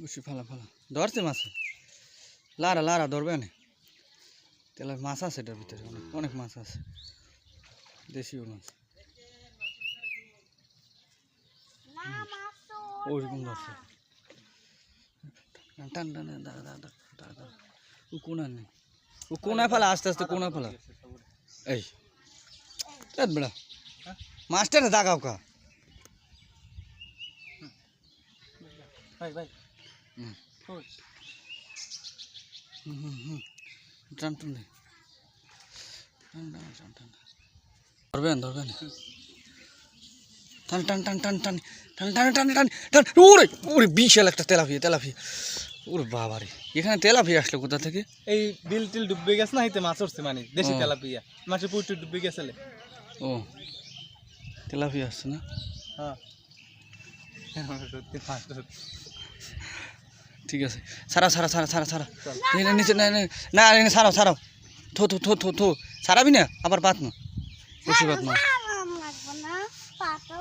বুঝছি ফালা ফালা। ধরছে মাছে? লারা লারা ধরবে না তাহলে মাছ আছে এটার ভিতরে অনেক অনেক মাছ আছে। দেশীয় মাছ। ওইরকম ধরছে। টান টান টান, দাঁড়া দাঁড়া, দাঁড়া দাঁড়া। ও কোনা নেই। ও কোনায় ফেলা আস্তে আস্তে কোনায় ফেলা এই এই বেড়া মাছটা না দাগাও কা ভাই ভাই হুম। ওই, হুম হুম হুম টান টান দে টান টান টান টান ধরবেন ধরবেন টান টান টান টান টান টান টান টান টান টান ওরে ওরে বিশাল একটা তেলাপিয়া তেলাপিয়া ওরে বাবারে এখানে তেলাপিয়া আসলো কোথা থেকে? এই বিল টিল ডুববে গেছে না হিতে মাছ উঠছে মানে দেশি তেলাপিয়া। মাছের পুইটু ডুববে গেছে ও তেলাপিয়া আসছে না? হ্যাঁ। সত্যি ঠিক আছে সারা সারা সারা সারা সারা। নিচে না না সারাও সারাও। থো থো থো থো থো সারাবি না? আবার পাত না। বেশি পাত না। পাতো